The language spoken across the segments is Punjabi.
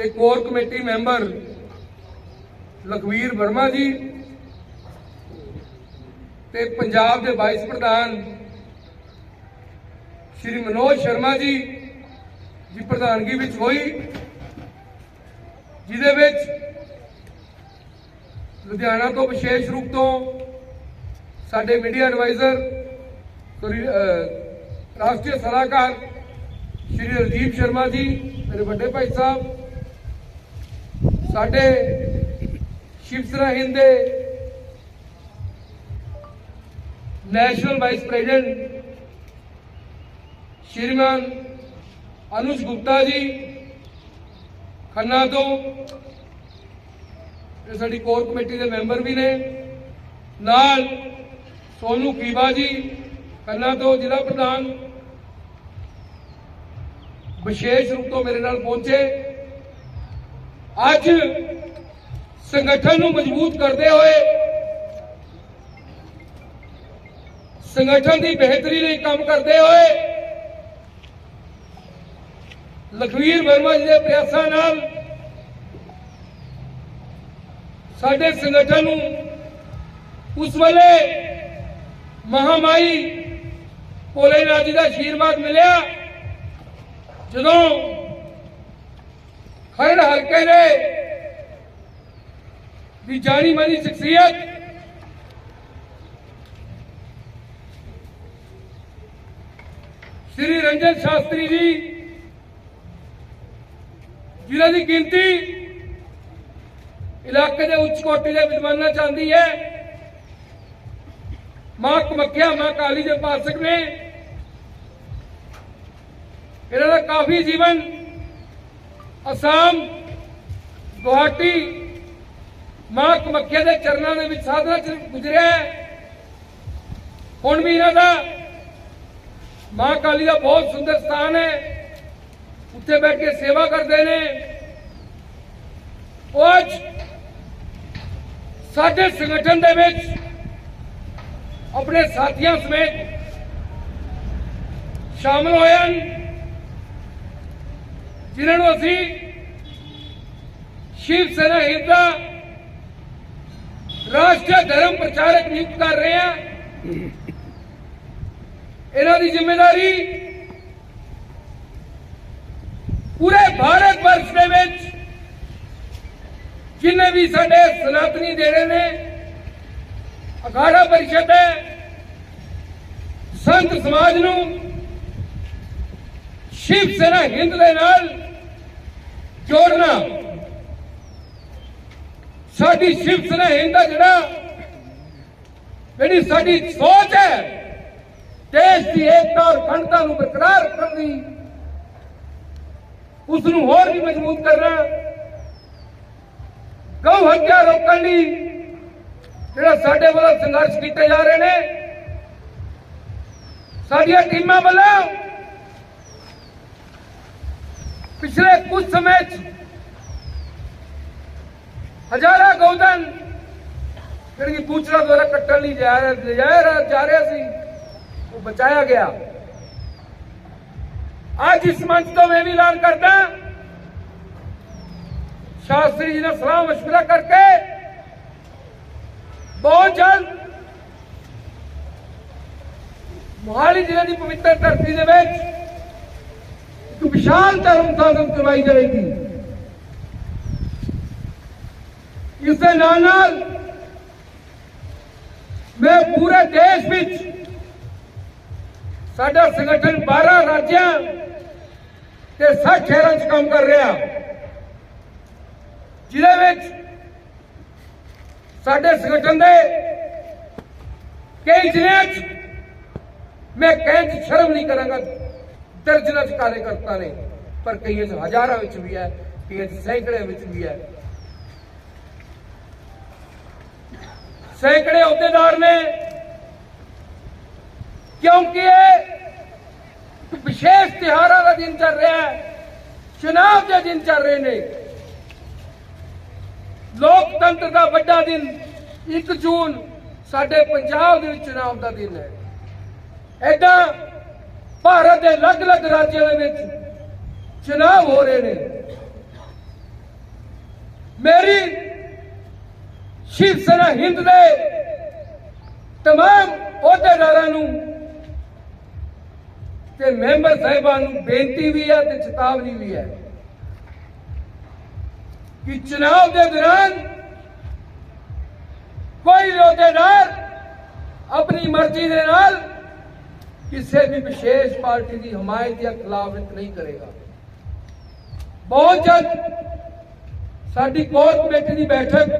ਤੇ core committee member Lakhvir Varma ji ਤੇ ਪੰਜਾਬ ਦੇ ਵਾਈਸ ਪ੍ਰਧਾਨ ਸ਼੍ਰੀ ਮਨੋਜ ਸ਼ਰਮਾ ਜੀ ਦੀ ਪ੍ਰਧਾਨਗੀ ਵਿੱਚ ਹੋਈ, ਜਿਹਦੇ ਵਿੱਚ ਲੁਧਿਆਣਾ ਤੋਂ ਵਿਸ਼ੇਸ਼ ਰੂਪ ਤੋਂ ਸਾਡੇ ਮੀਡੀਆ ਐਡਵਾਈਜ਼ਰ ਰਾਸ਼ਟਰੀ ਸਲਾਹਕਾਰ ਸ਼੍ਰੀ ਰਜੀਵ ਸ਼ਰਮਾ ਜੀ, ਮੇਰੇ ਵੱਡੇ ਭਾਈ ਸਾਹਿਬ ਸਾਡੇ Shiv Sena national vice president ਸ਼੍ਰੀਮਾਨ ਅਨੁਜ ਗੁਪਤਾ ਜੀ ਖੰਨਾ ਤੋਂ ਇਹ ਸਾਡੀ ਕੋਰ ਕਮੇਟੀ ਦੇ ਮੈਂਬਰ ਵੀ ਨੇ। ਨਾਲ ਸੋਨੂ ਕੀਵਾ ਜੀ ਖੰਨਾ ਤੋਂ ਜ਼ਿਲ੍ਹਾ ਪ੍ਰਧਾਨ ਵਿਸ਼ੇਸ਼ ਰੂਪ ਤੋਂ ਮੇਰੇ ਨਾਲ ਪਹੁੰਚੇ। ਅੱਜ ਸੰਗਠਨ ਨੂੰ ਮਜ਼ਬੂਤ ਕਰਦੇ ਹੋਏ ਸੰਗਠਨ ਦੀ ਬਿਹਤਰੀ ਲਈ ਕੰਮ ਕਰਦੇ ਹੋਏ ਲਖਵੀਰ ਵਰਮਾ ਜੀ ਦੇ ਪ੍ਰਯਾਸਾਂ ਨਾਲ ਸਾਡੇ ਸੰਗਠਨ ਨੂੰ ਉਸ ਵੇਲੇ ਮਹਾਮਾਈ ਭੋਲੇਨਾਥ ਜੀ ਦਾ ਆਸ਼ੀਰਵਾਦ ਮਿਲਿਆ। ਜਦੋਂ ਖਰੜ ਹਲਕੇ ਦੇ ਦੀ ਜਾਣੀ ਮਾਨੀ ਸ਼ਖਸੀਅਤ ਸ਼੍ਰੀ ਰੰਜਨ ਸ਼ਾਸਤਰੀ ਜੀ, ਜਿਨ੍ਹਾਂ ਦੀ ਗਿਣਤੀ ਇਲਾਕੇ ਦੇ ਉੱਚ ਕੋਟि ਦੇ ਵਿਦਵਾਨਾਂ ਚ ਆਉਂਦੀ ਹੈ। ਮਾਂ ਕਮੱਖਿਆ, ਮਾਂ ਕਾਲੀ ਦੇ ਪਾਸਕ ਨੇ। ਇਹਨਾਂ ਦਾ ਕਾਫੀ ਜੀਵਨ ਅਸਾਮ ਗੁਹਾਟੀ ਮਾਂ ਕਮੱਖਿਆ ਦੇ ਚਰਨਾਂ ਦੇ ਵਿੱਚ ਸਾਧਨਾ ਚ ਗੁਜ਼ਰਿਆ ਹੁਣ ਵੀ ਇਹਨਾਂ ਦਾ ਮਾਂ ਕਾਲੀ ਦਾ ਬਹੁਤ ਸੁੰਦਰ ਸਥਾਨ ਹੈ। ਉੱਥੇ ਬੈਠ ਕੇ ਸੇਵਾ ਕਰਦੇ ਨੇ। ਉਹ ਅੱਜ ਸਾਡੇ ਸੰਗਠਨ ਦੇ ਵਿੱਚ ਆਪਣੇ ਸਾਥੀਆਂ ਸਮੇਤ ਸ਼ਾਮਲ ਹੋਏ ਹਨ। ਜਿਨ੍ਹਾਂ ਨੂੰ ਅਸੀਂ ਸ਼ਿਵ ਸੈਨਾ ਹਿੰਦ ਦਾ ਰਾਸ਼ਟਰੀ ਧਰਮ ਪ੍ਰਚਾਰਕ ਨਿਯੁਕਤ ਕਰ ਰਹੇ ਹਾਂ। ਇਹਨਾਂ ਦੀ ਜ਼ਿੰਮੇਵਾਰੀ ਪੂਰੇ ਭਾਰਤ ਵਰਸ਼ ਦੇ ਵਿੱਚ ਜਿੰਨੇ ਵੀ ਸਾਡੇ ਸਨਾਤਨੀ ਦੇੜੇ ਨੇ, ਅਖਾੜਾ ਪਰਿਸ਼ਦ ਹੈ, ਸੰਤ ਸਮਾਜ ਨੂੰ ਸ਼ਿਵ ਸੈਨਾ ਹਿੰਦ ਦੇ ਨਾਲ ਜੋੜਨਾ। ਸਾਡੀ ਸ਼ਿਵ ਸੈਨਾ ਹਿੰਦ ਦਾ ਜਿਹੜਾ ਜਿਹੜੀ ਸਾਡੀ ਸੋਚ ਹੈ, ਦੇਸ਼ ਦੀ ਏਕਤਾ ਔਰ ਅਖੰਡਤਾ ਨੂੰ ਬਰਕਰਾਰ ਰੱਖਣ ਦੀ ਉਸ ਨੂੰ ਹੋਰ ਵੀ ਮਜ਼ਬੂਤ ਕਰਨਾ ਗਊ ਹੱਤਿਆ ਰੋਕਣ ਲਈ ਜਿਹੜਾ ਸਾਡੇ ਵੱਲੋਂ ਸੰਘਰਸ਼ ਕੀਤੇ ਜਾ ਰਹੇ ਨੇ, ਸਾਡੀਆਂ ਟੀਮਾਂ ਵੱਲੋਂ ਪਿਛਲੇ ਕੁਝ ਸਮੇਂ ਹਜ਼ਾਰਾਂ ਗਊਦਨ ਜਿਹੜੀ ਪੂਛੜਾ ਦੁਆਰਾ ਕੱਟਣ ਲਈ ਜਾ ਰਿਹਾ ਜਾ ਰਿਹਾ ਸੀ, ਉਹ ਬਚਾਇਆ ਗਿਆ। ਅੱਜ ਇਸ ਮੰਚ ਤੋਂ ਮੈਂ ਵੀ ਐਲਾਨ ਕਰਦਾ ਸ਼ਾਸਤਰੀ ਜੀ ਨਾਲ ਸਲਾਹ ਮਸ਼ਵਰਾ ਕਰਕੇ ਬਹੁਤ ਜਲਦ ਮੋਹਾਲੀ ਜ਼ਿਲ੍ਹੇ ਦੀ ਪਵਿੱਤਰ ਧਰਤੀ ਦੇ ਵਿੱਚ ਇੱਕ ਵਿਸ਼ਾਲ ਧਰਮ ਸਮਾਗਮ ਕਰਵਾਈ ਜਾਏਗੀ। ਇਸ ਦੇ ਨਾਲ ਨਾਲ ਮੈਂ ਪੂਰੇ ਦੇਸ਼ ਵਿੱਚ ਸਾਡਾ ਸੰਗਠਨ 12 ਰਾਜਾਂ ਤੇ 60 ਸ਼ਹਿਰਾਂ 'ਚ ਕੰਮ ਕਰ ਰਿਹਾ। ਜਿਹਦੇ ਵਿੱਚ ਸਾਡੇ ਸੰਗਠਨ ਦੇ ਕਈ ਜ਼ਿਲ੍ਹਿਆਂ 'ਚ ਮੈਂ ਕਹਿਣ 'ਚ ਸ਼ਰਮ ਨਹੀਂ ਕਰਾਂਗਾ। ਦਰਜਨਾਂ 'ਚ ਕਾਰਜਕਰਤਾ ਨੇ, ਪਰ ਕਈਆਂ 'ਚ ਹਜ਼ਾਰਾਂ ਵਿੱਚ ਵੀ ਹੈ, ਕਈਆਂ ਚ ਸੈਂਕੜੇ ਵਿੱਚ ਵੀ ਹੈ। ਸੈਂਕੜੇ ਅਹੁਦੇਦਾਰ ਨੇ, ਕਿਉਂਕਿ ਇਹ ਵਿਸ਼ੇਸ਼ ਤਿਉਹਾਰਾਂ ਦਾ ਦਿਨ ਚੱਲ ਰਿਹਾ ਹੈ, ਚੁਣਾਵ ਦੇ ਦਿਨ ਚੱਲ ਰਹੇ ਨੇ। ਲੋਕਤੰਤਰ ਦਾ ਵੱਡਾ ਦਿਨ 1 ਜੂਨ ਸਾਡੇ ਪੰਜਾਬ ਦੇ ਵਿੱਚ ਚੁਣਾਵ ਦਾ ਦਿਨ ਹੈ। ਐਦਾਂ ਭਾਰਤ ਦੇ ਅਲੱਗ-ਅਲੱਗ ਰਾਜਾਂ ਦੇ ਵਿੱਚ ਚੁਣਾਵ ਹੋ ਰਹੇ ਨੇ। ਮੇਰੀ ਸ਼ਿਵ ਸੈਨਾ ਹਿੰਦ ਦੇ ਤਮਾਮ ਅਹੁਦੇਦਾਰਾਂ ਨੂੰ ਤੇ ਮੈਂਬਰ ਸਾਹਿਬਾਨ ਨੂੰ ਬੇਨਤੀ ਵੀ ਹੈ ਤੇ ਚੇਤਾਵਨੀ ਵੀ ਹੈ ਕਿ ਚੁਣਾਵ ਦੇ ਦੌਰਾਨ ਕੋਈ ਅਹੁਦੇਦਾਰ ਆਪਣੀ ਮਰਜ਼ੀ ਦੇ ਨਾਲ ਕਿਸੇ ਵੀ ਵਿਸ਼ੇਸ਼ ਪਾਰਟੀ ਦੀ ਹਮਾਇਤ ਜਾਂ ਖਿਲਾਫਤ ਨਹੀਂ ਕਰੇਗਾ। ਬਹੁਤ ਜਲਦ ਸਾਡੀ ਕੋਰ ਕਮੇਟੀ ਦੀ ਬੈਠਕ,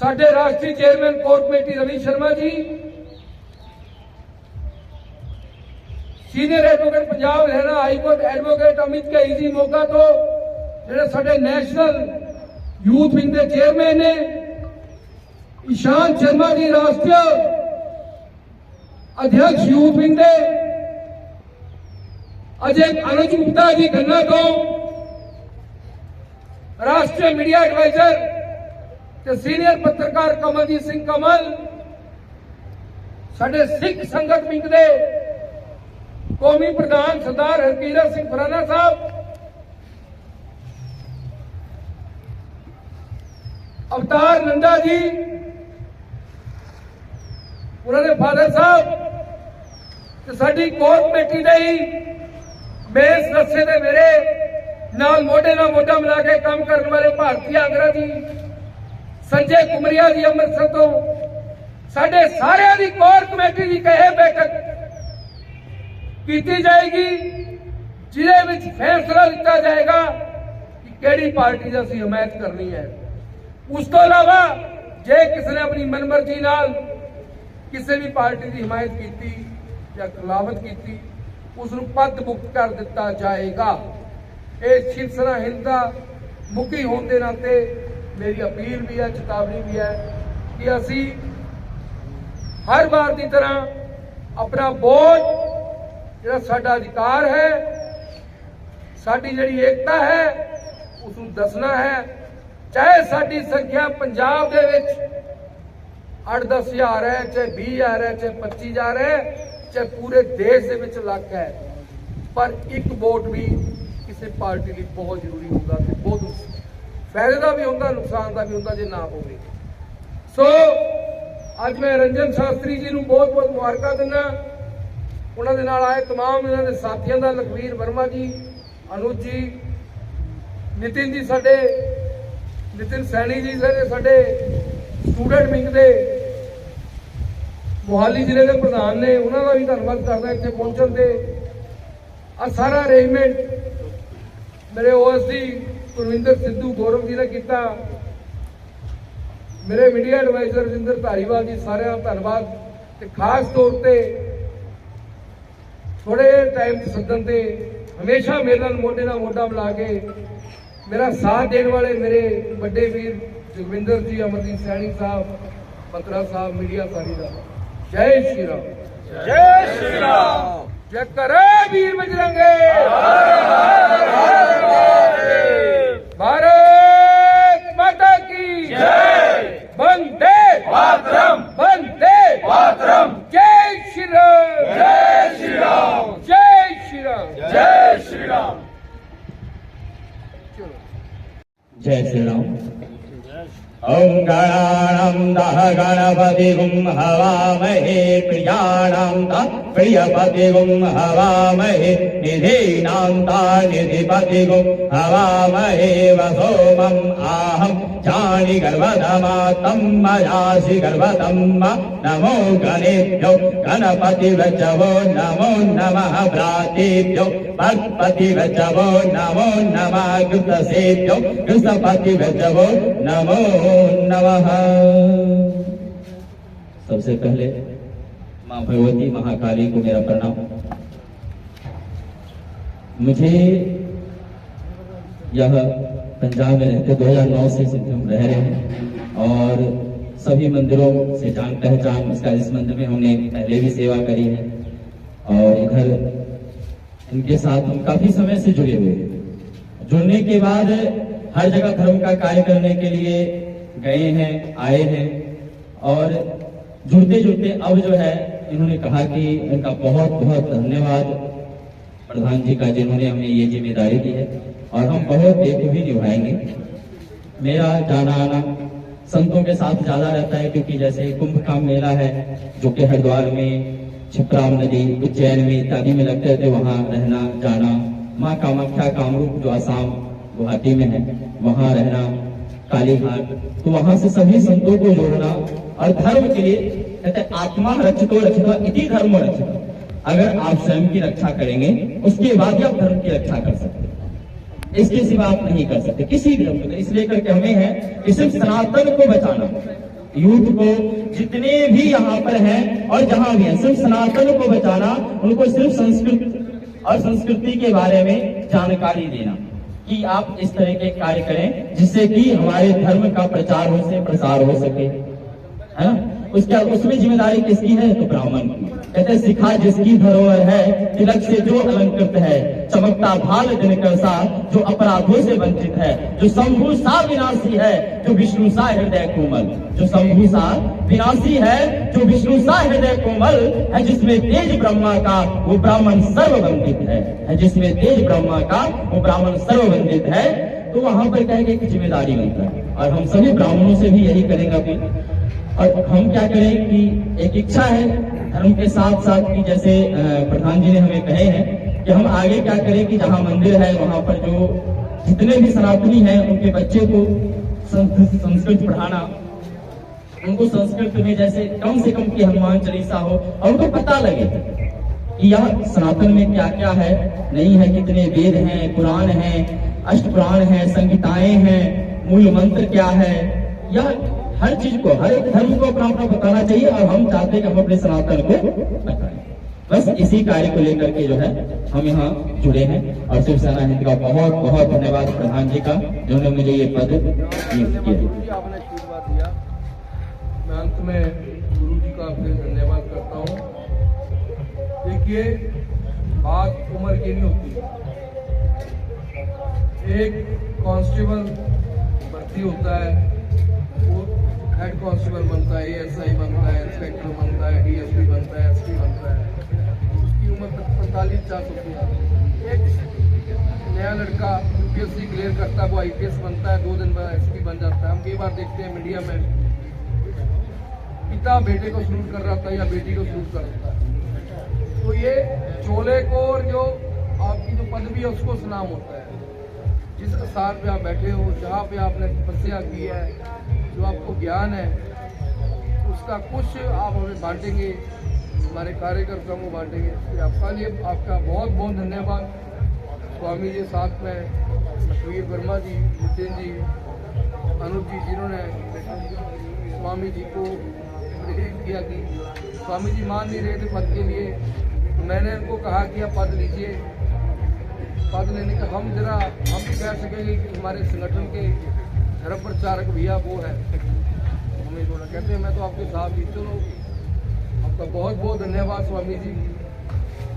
ਸਾਡੇ ਰਾਸ਼ਟਰੀ chairman core committee Ravi Sharma ji, senior advocate Punjab Haryana high court advocate Amit KG Moga ਤੋਂ, ਜਿਹੜੇ ਸਾਡੇ ਨੈਸ਼ਨਲ ਯੂਥ ਵਿੰਗ ਦੇ ਚੇਅਰਮੈਨ ਨੇ, ਈਸ਼ਾਨ ਸ਼ਰਮਾ ਜੀ, ਰਾਸ਼ਟਰੀ ਅਧਿਕਸ਼ ਯੂਥ ਵਿੰਗ ਦੇ ਅਜੇ ਅਨੁਜ ਗੁਪਤਾ ਜੀ ਗੰਨਾ ਤੋਂ ਤੇ ਸੀਨੀਅਰ ਪੱਤਰਕਾਰ ਕਮਲਜੀਤ ਸਿੰਘ ਕਮਲ ਸਾਡੇ ਸਿੱਖ ਸੰਗਤ ਵਿੰਗ ਦੇ ਕੌਮੀ ਪ੍ਰਧਾਨ ਸਰਦਾਰ ਹਰਕੀਰਤ ਸਿੰਘ ਫਰਾਨਾ ਸਾਹਿਬ, ਅਵਤਾਰ ਨੰਦਾ ਜੀ ਉਹਨਾਂ ਦੇ ਫਾਦਰ ਸਾਹਿਬ, ਤੇ ਸਾਡੀ ਕੋਰ ਕਮੇਟੀ ਦੇ ਹੀ ਮੇਸ ਰਸੇ ਦੇ ਮੇਰੇ ਨਾਲ ਮੋਢੇ ਨਾਲ ਮੋਢਾ ਮਿਲਾ ਕੇ ਕੰਮ ਕਰਨ ਵਾਲੇ ਭਾਰਤੀ ਆਗਰਾ ਜੀ ਸੰਜੇ ਕੁਮਰੀਆ ਜੀ ਅੰਮ੍ਰਿਤਸਰ ਤੋਂ, ਸਾਡੇ ਸਾਰਿਆਂ ਦੀ ਕੋਰ ਕਮੇਟੀ ਦੀ ਕਹੇ ਬੈਠਕ ਕੀਤੀ ਜਾਏਗੀ, ਜਿਹਦੇ ਵਿੱਚ ਫੈਸਲਾ ਲਿੱਤਾ ਜਾਏਗਾ ਕਿ ਕਿਹੜੀ ਪਾਰਟੀ ਦਾ ਅਸੀਂ ਹਮਾਇਤ ਕਰਨੀ ਹੈ। ਉਸ ਤੋਂ ਇਲਾਵਾ, ਜੇ ਕਿਸੇ ਨੇ ਆਪਣੀ ਮਨਮਰਜ਼ੀ ਨਾਲ ਕਿਸੇ ਵੀ ਪਾਰਟੀ ਦੀ ਹਮਾਇਤ ਕੀਤੀ ਜਾਂ ਖਿਲਾਫਤ ਕੀਤੀ ਉਸ ਨੂੰ ਪਦ ਮੁਕਤ ਕਰ ਦਿੱਤਾ ਜਾਏਗਾ। ਇਹ ਸ਼ਿਵ ਹਿੰਦ ਦਾ ਮੁਖੀ ਹੋਣ ਦੇ ਨਾਤੇ ਮੇਰੀ ਅਪੀਲ ਵੀ ਹੈ, ਚੇਤਾਵਨੀ ਵੀ ਹੈ ਕਿ ਅਸੀਂ ਹਰ ਵਾਰ ਦੀ ਤਰ੍ਹਾਂ ਆਪਣਾ ਬੋਝ, ਜਿਹੜਾ ਸਾਡਾ ਅਧਿਕਾਰ ਹੈ, ਸਾਡੀ ਜਿਹੜੀ ਏਕਤਾ ਹੈ ਉਸ ਨੂੰ ਦੱਸਣਾ ਹੈ। ਚਾਹੇ ਸਾਡੀ ਸੰਖਿਆ ਪੰਜਾਬ ਦੇ ਵਿੱਚ 8-10 ਹਜ਼ਾਰ ਹੈ ਚਾਹੇ 20 ਹਜ਼ਾਰ ਹੈ ਚਾਹੇ 25 ਹਜ਼ਾਰ ਹੈ ਚਾਹੇ ਪੂਰੇ ਦੇਸ਼ ਦੇ ਵਿੱਚ ਲੱਖ ਹੈ ਪਰ ਇੱਕ ਵੋਟ ਵੀ ਕਿਸੇ ਪਾਰਟੀ ਲਈ ਬਹੁਤ ਜ਼ਰੂਰੀ ਹੁੰਦਾ ਤੇ ਬਹੁਤ ਫਾਇਦੇ ਦਾ ਵੀ ਹੁੰਦਾ ਨੁਕਸਾਨ ਦਾ ਵੀ ਹੁੰਦਾ ਜੇ ਨਾ ਹੋਵੇ ਸੋ ਅੱਜ ਮੈਂ ਰੰਜਨ ਸ਼ਾਸਤਰੀ ਜੀ ਨੂੰ ਬਹੁਤ ਬਹੁਤ ਮੁਬਾਰਕਾਂ ਦਿੰਦਾ ਉਹਨਾਂ ਦੇ ਨਾਲ ਆਏ तमाम ਇਹਨਾਂ ਦੇ ਸਾਥੀਆਂ ਦਾ ਲਖਵੀਰ ਵਰਮਾ ਜੀ ਅਨੁਜ ਜੀ ਨਿਤਿਨ ਜੀ ਸਾਡੇ ਨਿਤਿਨ ਸੈਣੀ ਜੀ ਜਿਹੜੇ ਸਾਡੇ ਸਟੂਡੈਂਟ ਵਿੰਗ ਦੇ ਮੋਹਾਲੀ ਜ਼ਿਲ੍ਹੇ ਦੇ ਪ੍ਰਧਾਨ ਨੇ ਉਹਨਾਂ ਦਾ ਵੀ ਧੰਨਵਾਦ ਕਰਦਾ ਇੱਥੇ ਪਹੁੰਚਣ ਤੇ। ਆ ਸਾਰਾ ਅਰੇਂਜਮੈਂਟ ਮੇਰੇ ਓਐਸਡੀ ਕੁਲਵਿੰਦਰ ਸਿੱਧੂ ਗੌਰਵ ਜੀ ਨੇ ਕੀਤਾ। ਮੇਰੇ ਮੀਡੀਆ ਐਡਵਾਈਜ਼ਰ ਰਜਿੰਦਰ ਧਾਰੀਵਾਲ ਜੀ ਸਾਰਿਆਂ ਦਾ ਧੰਨਵਾਦ ਤੇ ਖਾਸ ਤੌਰ ਤੇ ਥੋੜੇ ਟਾਈਮ ਦੀ ਸੱਦਣ ਤੇ ਹਮੇਸ਼ਾ ਮੇਰੇ ਨਾਲ ਮੋਢੇ ਨਾਲ ਮੋਢਾ ਮਿਲਾ ਕੇ ਮੇਰਾ ਸਾਥ ਦੇਣ ਵਾਲੇ ਮੇਰੇ ਵੱਡੇ ਵੀਰ ਜਗਵਿੰਦਰ ਜੀ ਅਮਰਜੀਤ ਸੈਣੀ ਸਾਹਿਬ ਪਤਰਾ ਸਾਹਿਬ ਮੀਡੀਆ ਸਾਰੀ ਦਾ। ਜੈ ਸ਼੍ਰੀ ਰਾਮ। ਜੈ ਸ਼੍ਰੀ ਰਾਮ। ਜੈ ਕਰੇ ਵੀਰ ਬਜਰੰਗੇ। प्रियपतिगुं हवामहे निधीनां ता निधिपतिगुं हवामहे वसोमम् आहं जानि गर्भधमातं मयासि गर्भतं नमो गणेभ्यो गणपतिवचवो नमो नमः भ्रातेभ्यो भक्पतिवचवो नमो नमः कृतसेभ्यो कृतपतिवचवो नमो नमः सबसे पहले माँ भगवती महाकाली को मेरा प्रणाम। मुझे यह पंजाब में रहते 2009 से हम रह रहे हैं और सभी मंदिरों से जान पहचान इसका इस मंदिर में हमने पहले भी सेवा करी है और इधर इनके साथ हम काफ़ी समय से जुड़े हुए हैं। जुड़ने के बाद हर जगह धर्म का कार्य करने के लिए गए हैं, आए हैं और जुड़ते जुड़ते अब जो है इन्होंने कहा कि इनका बहुत बहुत धन्यवाद प्रधान जी का, जिन्होंने हमें ये ज़िम्मेदारी दी है। और हम बहुत बेखूबी निभाएँगे। मेरा जाना आना संतों के साथ ज़्यादा रहता है, क्योंकि जैसे कुंभ का मेला है, जो कि हरिद्वार में, छिप्राम नदी, उज्जैन में इत्यादि में लगते थे वहाँ रहना, जाना, माँ कामाख्या कामरूप जो आसाम, गुवाहाटी में है, वहाँ रहना काली घाट तो वहाँ से सभी संतों को जोड़ना और धर्म के लिए, कहते आत्मा रक्षितो रक्षितो इति धर्म रक्षितो। अगर आप स्वयं की रक्षा करेंगे, उसके बाद ही आप धर्म की रक्षा कर सकते इसके सिवा आप नहीं कर सकते, किसी धर्म को। इसलिए करके हमें है कि सिर्फ़ सनातन को बचाना। यूथ को जितने भी यहाँ पर हैं और जहाँ भी हैं, सिर्फ़ सनातन को बचाना, उनको सिर्फ़ संस्कृत और संस्कृति के बारे में जानकारी देना। कि आप इस तरह के कार्य करें जिससे कि हमारे धर्म का प्रचार हो से प्रसार हो सके है ना उसके उसमें जिम्मेदारी किसकी है तो ब्राह्मण की कहते सिखा जिसकी धरोहर है, तिलक से जो अलंकृत है, चमकता भाल दिनकर सा, जो अपराधों से वंचित है, जो शंभु सा विनाशी है, जो विष्णु सा हृदय कोमल, जो शंभु सा विनाशी है, जो विष्णु सा हृदय कोमल, है जिसमें तेज ब्रह्मा का, वो ब्राह्मण सर्ववंदित है है जिसमें तेज ब्रह्मा का, वो ब्राह्मण सर्ववंदित है। तो वहाँ पर कहेंगे कि ज़िम्मेदारी बनता है, और हम सभी ब्राह्मणों से भी यही करेंगे अपील। और हम क्या करें कि एक इच्छा है धर्म के साथ साथ कि जैसे प्रधान जी ने हमें कहे हैं कि हम आगे क्या करें कि जहाँ मंदिर है, वहाँ पर जो जितने भी सनातनी हैं, उनके बच्चे को संस्कृत संस्कृत पढ़ाना, उनको संस्कृत में जैसे कम से कम की हनुमान चालीसा हो, और उनको पता लगे कि यह सनातन में क्या क्या है। नहीं है कितने वेद हैं, पुराण हैं, अष्ट पुराण हैं, संहिताएँ हैं, मूल मंत्र क्या है। यह हर चीज़ को, हर एक धर्म को अपना अपना बताना चाहिए और हम चाहते हैं कि हम अपने सनातन को बस इसी कार्य को लेकर के जो है, हम यहाँ जुड़े हैं। और शिवसेना हिंद का बहुत बहुत धन्यवाद प्रधान जी का, जिन्होंने मुझे ये पद दिया मैं अंत में गुरु जी का आपसे धन्यवाद करता हूँ। देखिए, बात उम्र की नहीं होती। एक कांस्टेबल भर्ती होता है। हेड कांस्टेबल बनता है एएसआई बनता है इंस्पेक्टर बनता है डीएसपी बनता है एसपी बनता है। उसकी उम्र पैंतालीस चार होती है। एक नया लड़का यूपीएससी क्लियर करता है, वो आईपीएस बनता है, दो दिन बाद एसपी बन जाता है। हम कई बार देखते हैं मीडिया में। पिता बेटे को सलूट कर रहा था या बेटी को सलूट कर रहा था। तो ये चोले को और जो आपकी जो पदवी है, उसको सलाम होता है। जिस स्थान पे आप बैठे हो, जहाँ पे आपने तपस्या की है जो आपको ज्ञान है, उसका कुछ आप हमें बांटेंगे, हमारे कार्यकर्ताओं को बांटेंगे। आपका लिए आपका बहुत बहुत धन्यवाद। स्वामी जी साथ में लखवीर वर्मा जी, नितिन जी अनुज जी जिन्होंने स्वामी जी को प्रेरित किया कि स्वामी जी मान नहीं रहे थे पद के लिए। तो मैंने उनको कहा कि आप पद लीजिए। पद लेने का हम जरा, हम भी कह सकेंगे कि हमारे संगठन के धर्म प्रचारक भैया वो है हमें थोड़ा कहते हैं मैं तो आपके साथ ही चलो आपका बहुत बहुत धन्यवाद स्वामी जी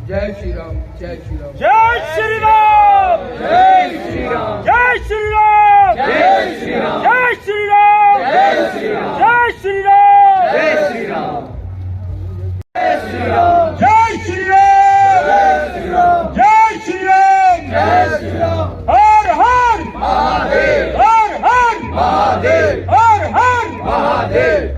जय श्री राम जय श्री राम जय श्री राम जय श्री राम जय श्री राम जय श्री राम जय श्री राम जय श्री राम जय श्री राम जय श्री राम जय श्री राम जय श्री राम जय श्री राम जय श्री राम जय श्री राम हर हर महादेव हर हर महादेव